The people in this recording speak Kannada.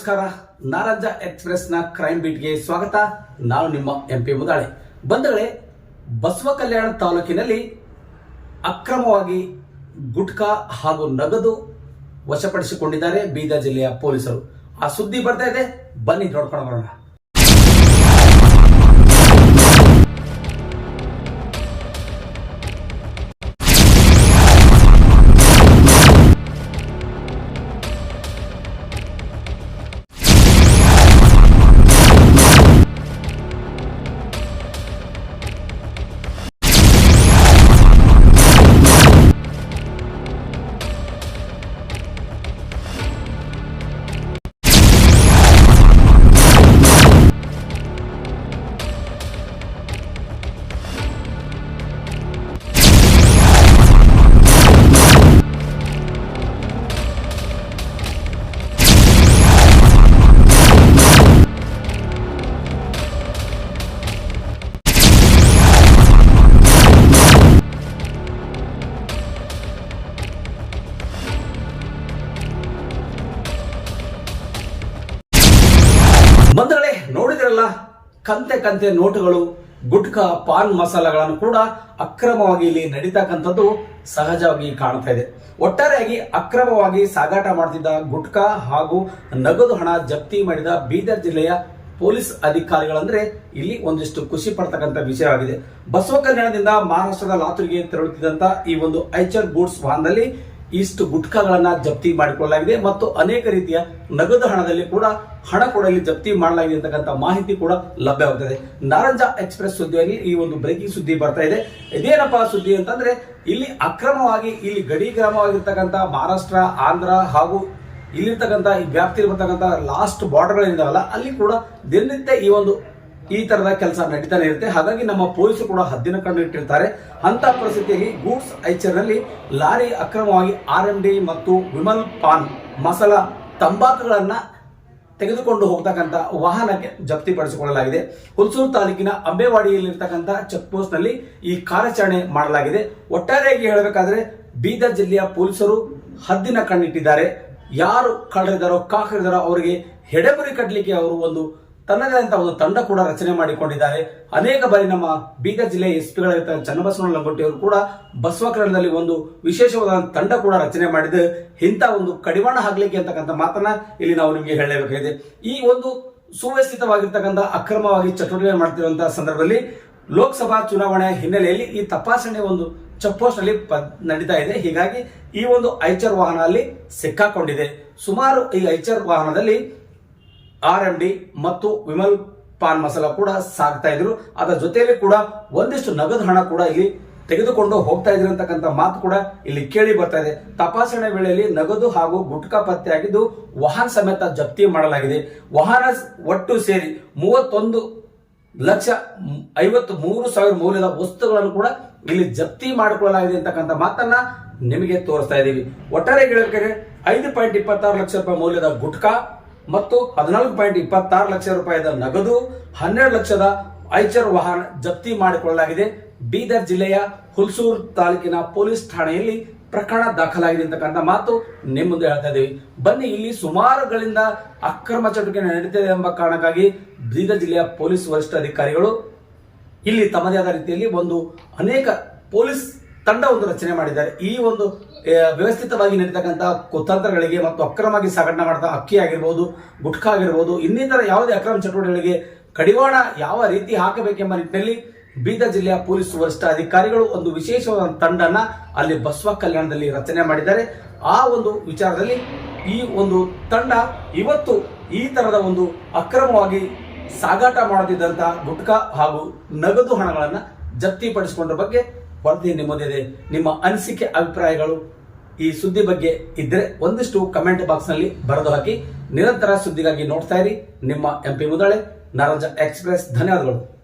ನಮಸ್ಕಾರ. ನಾರಾಜ ಎಕ್ಸ್ಪ್ರೆಸ್ನ ಕ್ರೈಮ್ ಬೀಟ್ಗೆ ಸ್ವಾಗತ. ನಾನು ನಿಮ್ಮ ಎಂ ಪಿ ಮುದಾಳೆ. ಬಂಧುಗಳೇ, ಬಸವ ಕಲ್ಯಾಣ ತಾಲೂಕಿನಲ್ಲಿ ಅಕ್ರಮವಾಗಿ ಗುಟ್ಕಾ ಹಾಗೂ ನಗದು ವಶಪಡಿಸಿಕೊಂಡಿದ್ದಾರೆ ಬೀದರ್ ಜಿಲ್ಲೆಯ ಪೊಲೀಸರು. ಆ ಸುದ್ದಿ ಬರ್ತಾ ಇದೆ. ಬನ್ನಿ ನೋಡ್ಕೊಂಡು ಬರೋಣ. ಬಂಧುಗಳೇ ನೋಡಿದ್ರಲ್ಲ, ಕಂತೆ ಕಂತೆ ನೋಟುಗಳು, ಗುಟ್ಕಾ ಪಾನ್ ಮಸಾಲಗಳನ್ನು ಕೂಡ ಅಕ್ರಮವಾಗಿ ಇಲ್ಲಿ ನಡೀತಕ್ಕಂಥದ್ದು ಸಹಜವಾಗಿ ಕಾಣ್ತಾ ಇದೆ. ಒಟ್ಟಾರೆಯಾಗಿ ಅಕ್ರಮವಾಗಿ ಸಾಗಾಟ ಮಾಡ್ತಿದ್ದ ಗುಟ್ಕಾ ಹಾಗೂ ನಗದು ಹಣ ಜಪ್ತಿ ಮಾಡಿದ ಬೀದರ್ ಜಿಲ್ಲೆಯ ಪೊಲೀಸ್ ಅಧಿಕಾರಿಗಳಂದ್ರೆ ಇಲ್ಲಿ ಒಂದಿಷ್ಟು ಖುಷಿ ಪಡ್ತಕ್ಕಂಥ ವಿಷಯವಾಗಿದೆ ಬಸವ ಕಲ್ಯಾಣದಿಂದ ಮಹಾರಾಷ್ಟ್ರದ ಲಾತೂರಿಗೆ ತೆರಳುತ್ತಿದ್ದಂತ ಈ ಒಂದು ಐಚರ್ ಗೂಡ್ಸ್ ವಾಹನದಲ್ಲಿ ಇಷ್ಟು ಗುಟ್ಕಾಗಳನ್ನ ಜಪ್ತಿ ಮಾಡಿಕೊಳ್ಳಲಾಗಿದೆ ಮತ್ತು ಅನೇಕ ರೀತಿಯ ನಗದು ಹಣದಲ್ಲಿ ಕೂಡ ಹಣ ಕೂಡ ಜಪ್ತಿ ಮಾಡಲಾಗಿದೆ ಅಂತಕ್ಕಂಥ ಮಾಹಿತಿ ಕೂಡ ಲಭ್ಯವಾಗುತ್ತದೆ ನಾರಂಜ ಎಕ್ಸ್ಪ್ರೆಸ್ ಸುದ್ದಿಯಲ್ಲಿ ಈ ಒಂದು ಬ್ರೇಕಿಂಗ್ ಸುದ್ದಿ ಬರ್ತಾ ಇದೆ. ಇದೇನಪ್ಪ ಸುದ್ದಿ ಅಂತಂದ್ರೆ, ಇಲ್ಲಿ ಅಕ್ರಮವಾಗಿ, ಇಲ್ಲಿ ಗಡಿ ಗ್ರಾಮವಾಗಿರ್ತಕ್ಕಂಥ ಮಹಾರಾಷ್ಟ್ರ, ಆಂಧ್ರ ಹಾಗೂ ಇಲ್ಲಿರ್ತಕ್ಕಂಥ ಈ ವ್ಯಾಪ್ತಿಯಲ್ಲಿ ಬರ್ತಕ್ಕಂಥ ಲಾಸ್ಟ್ ಬಾರ್ಡರ್ಗಳಿಂದವಲ್ಲ ಅಲ್ಲಿ ಕೂಡ ದಿನನಿತ್ಯ ಈ ಒಂದು ಈ ತರದ ಕೆಲಸ ನಡೀತಾನೆ ಇರುತ್ತೆ. ಹಾಗಾಗಿ ನಮ್ಮ ಪೊಲೀಸರು ಕೂಡ ಹದ್ದಿನ ಕಣ್ಣು ಇಟ್ಟಿರ್ತಾರೆ. ಅಂತ ಪರಿಸ್ಥಿತಿಯಲ್ಲಿ ಗೂಡ್ಸ್ ಐಚರ್ನಲ್ಲಿ ಲಾರಿ ಅಕ್ರಮವಾಗಿ ಆರ್ ಎಂ ಡಿ ಮತ್ತು ವಿಮಲ್ ಪಾನ್ ಮಸಾಲ ತಂಬಾಕುಗಳನ್ನ ತೆಗೆದುಕೊಂಡು ಹೋಗ್ತಕ್ಕಂಥ ವಾಹನಕ್ಕೆ ಜಪ್ತಿಪಡಿಸಿಕೊಳ್ಳಲಾಗಿದೆ. ಹುಲ್ಸೂರು ತಾಲೂಕಿನ ಅಂಬೇವಾಡಿಯಲ್ಲಿರ್ತಕ್ಕಂಥ ಚೆಕ್ ಪೋಸ್ಟ್ನಲ್ಲಿ ಈ ಕಾರ್ಯಾಚರಣೆ ಮಾಡಲಾಗಿದೆ. ಒಟ್ಟಾರೆಯಾಗಿ ಹೇಳಬೇಕಾದ್ರೆ ಬೀದರ್ ಜಿಲ್ಲೆಯ ಪೊಲೀಸರು ಹದ್ದಿನ ಕಣ್ಣಿಟ್ಟಿದ್ದಾರೆ. ಯಾರು ಕಳೆದಿದ್ದಾರೋ ಕಾಕರಿದಾರೋ ಅವರಿಗೆ ಹೆಡೆಬುರಿ ಕಟ್ಟಲಿಕ್ಕೆ ಅವರು ಒಂದು ತನ್ನದೇ ಅಂತ ಒಂದು ತಂಡ ಕೂಡ ರಚನೆ ಮಾಡಿಕೊಂಡಿದ್ದಾರೆ. ಅನೇಕ ಬಾರಿ ನಮ್ಮ ಬೀದರ್ ಜಿಲ್ಲೆಯ ಎಸ್ ಪಿಗಳಾಗಿರ್ತಾರೆ ಚನ್ನಬಸವನ ಲಂಗೋಟಿ ಅವರು ಕೂಡ ಬಸವಕರಣದಲ್ಲಿ ಒಂದು ವಿಶೇಷವಾದ ತಂಡ ಕೂಡ ರಚನೆ ಮಾಡಿದೆ. ಇಂಥ ಒಂದು ಕಡಿವಾಣ ಹಾಕ್ಲಿಕ್ಕೆ ಅಂತಕ್ಕಂಥ ಮಾತನ್ನ ಇಲ್ಲಿ ನಾವು ನಿಮಗೆ ಹೇಳಬೇಕಾಗಿದೆ ಈ ಒಂದು ಸುವ್ಯವಸ್ಥಿತವಾಗಿರ್ತಕ್ಕಂಥ ಅಕ್ರಮವಾಗಿ ಚಟುವಟಿಕೆ ಮಾಡ್ತಿರುವಂತಹ ಸಂದರ್ಭದಲ್ಲಿ ಲೋಕಸಭಾ ಚುನಾವಣೆ ಹಿನ್ನೆಲೆಯಲ್ಲಿ ಈ ತಪಾಸಣೆ ಒಂದು ಚೆಕ್ಪೋಸ್ಟ್ನಲ್ಲಿ ಪ- ನಡೀತಾ ಇದೆ. ಹೀಗಾಗಿ ಈ ಒಂದು ಐಚರ್ ವಾಹನ ಅಲ್ಲಿ ಸಿಕ್ಕಾಕೊಂಡಿದೆ. ಸುಮಾರು ಈ ಐಚರ್ ವಾಹನದಲ್ಲಿ ಆರ್ ಎಂ ಡಿ ಮತ್ತು ವಿಮಲ್ ಪಾನ್ ಮಸಾಲ ಕೂಡ ಸಾಕ್ತಾ ಇದ್ರು. ಅದರ ಜೊತೆಯಲ್ಲಿ ಕೂಡ ಒಂದಿಷ್ಟು ನಗದು ಹಣ ಕೂಡ ಇಲ್ಲಿ ತೆಗೆದುಕೊಂಡು ಹೋಗ್ತಾ ಇದ್ರು ಅಂತಕ್ಕಂಥ ಮಾತು ಕೂಡ ಇಲ್ಲಿ ಕೇಳಿ ಬರ್ತಾ ಇದೆ. ತಪಾಸಣೆ ವೇಳೆಯಲ್ಲಿ ನಗದು ಹಾಗೂ ಗುಟ್ಕಾ ಪತ್ತೆಯಾಗಿದ್ದು ವಾಹನ ಸಮೇತ ಜಪ್ತಿ ಮಾಡಲಾಗಿದೆ. ವಾಹನ ಒಟ್ಟು ಸೇರಿ ಮೂವತ್ತೊಂದು ಲಕ್ಷ ಐವತ್ತು ಮೂರು ಸಾವಿರ ಮೌಲ್ಯದ ವಸ್ತುಗಳನ್ನು ಕೂಡ ಇಲ್ಲಿ ಜಪ್ತಿ ಮಾಡಿಕೊಳ್ಳಲಾಗಿದೆ ಅಂತಕ್ಕಂಥ ಮಾತನ್ನ ನಿಮಗೆ ತೋರಿಸ್ತಾ ಇದ್ದೀವಿ ಒಟ್ಟಾರೆ ಹೇಳಬೇಕಾದ್ರೆ ಐದು ಪಾಯಿಂಟ್ ಇಪ್ಪತ್ತಾರು ಲಕ್ಷ ರೂಪಾಯಿ ಮೌಲ್ಯದ ಗುಟ್ಕಾ ಮತ್ತು ಹದಿನಾಲ್ಕು ಪಾಯಿಂಟ್ ಇಪ್ಪತ್ತಾರು ಲಕ್ಷ ರೂಪಾಯಿದ ನಗದು, ಹನ್ನೆರಡು ಲಕ್ಷದ ಐಚರ್ ವಾಹನ ಜಪ್ತಿ ಮಾಡಿಕೊಳ್ಳಲಾಗಿದೆ. ಬೀದರ್ ಜಿಲ್ಲೆಯ ಹುಲ್ಸೂರು ತಾಲೂಕಿನ ಪೊಲೀಸ್ ಠಾಣೆಯಲ್ಲಿ ಪ್ರಕರಣ ದಾಖಲಾಗಿದೆ ಅಂತಕ್ಕಂಥ ಮಾತು ನಿಮ್ಮ ಹೇಳ್ತಾ ಇದ್ದೀವಿ. ಬನ್ನಿ, ಇಲ್ಲಿ ಸುಮಾರುಗಳಿಂದ ಅಕ್ರಮ ಚಟುವಟಿಕೆ ನಡೀತಿದೆ ಎಂಬ ಕಾರಣಕ್ಕಾಗಿ ಬೀದರ್ ಜಿಲ್ಲೆಯ ಪೊಲೀಸ್ ವರಿಷ್ಠಾಧಿಕಾರಿಗಳು ಇಲ್ಲಿ ತಮ್ಮದೇ ಆದ ರೀತಿಯಲ್ಲಿ ಒಂದು ಅನೇಕ ಪೊಲೀಸ್ ತಂಡ ಒಂದು ರಚನೆ ಮಾಡಿದ್ದಾರೆ. ಈ ಒಂದು ವ್ಯವಸ್ಥಿತವಾಗಿ ನಡೀತಕ್ಕಂಥ ಕುತಂತ್ರಗಳಿಗೆ ಮತ್ತು ಅಕ್ರಮವಾಗಿ ಸಾಗಣೆ ಮಾಡ್ತಾ ಅಕ್ಕಿ ಆಗಿರ್ಬೋದು, ಗುಟ್ಕಾ ಆಗಿರ್ಬೋದು, ಇನ್ನಿತರ ಯಾವುದೇ ಅಕ್ರಮ ಚಟುವಟಿಕೆಗಳಿಗೆ ಕಡಿವಾಣ ಯಾವ ರೀತಿ ಹಾಕಬೇಕೆಂಬ ನಿಟ್ಟಿನಲ್ಲಿ ಬೀದರ್ ಜಿಲ್ಲೆಯ ಪೊಲೀಸ್ ವರಿಷ್ಠ ಅಧಿಕಾರಿಗಳು ಒಂದು ವಿಶೇಷವಾದ ತಂಡನ ಅಲ್ಲಿ ಬಸವ ಕಲ್ಯಾಣದಲ್ಲಿ ರಚನೆ ಮಾಡಿದ್ದಾರೆ. ಆ ಒಂದು ವಿಚಾರದಲ್ಲಿ ಈ ಒಂದು ತಂಡ ಇವತ್ತು ಈ ತರದ ಒಂದು ಅಕ್ರಮವಾಗಿ ಸಾಗಾಟ ಮಾಡುತ್ತಿದ್ದಂತಹ ಗುಟ್ಕಾ ಹಾಗೂ ನಗದು ಹಣಗಳನ್ನ ಜಪ್ತಿಪಡಿಸಿಕೊಂಡ ಬಗ್ಗೆ ವರದಿ ನಿಮ್ಮದಿದೆ. ನಿಮ್ಮ ಅನಿಸಿಕೆ ಅಭಿಪ್ರಾಯಗಳು ಈ ಸುದ್ದಿ ಬಗ್ಗೆ ಇದ್ರೆ ಒಂದಿಷ್ಟು ಕಮೆಂಟ್ ಬಾಕ್ಸ್ನಲ್ಲಿ ಬರೆದು ಹಾಕಿ. ನಿರಂತರ ಸುದ್ದಿಗಾಗಿ ನೋಡ್ತಾ ಇರಿ. ನಿಮ್ಮ ಎಂಪಿ ಮುದಳೆ, ನಾರಾಜ ಎಕ್ಸ್ಪ್ರೆಸ್ ಧನ್ಯವಾದಗಳು.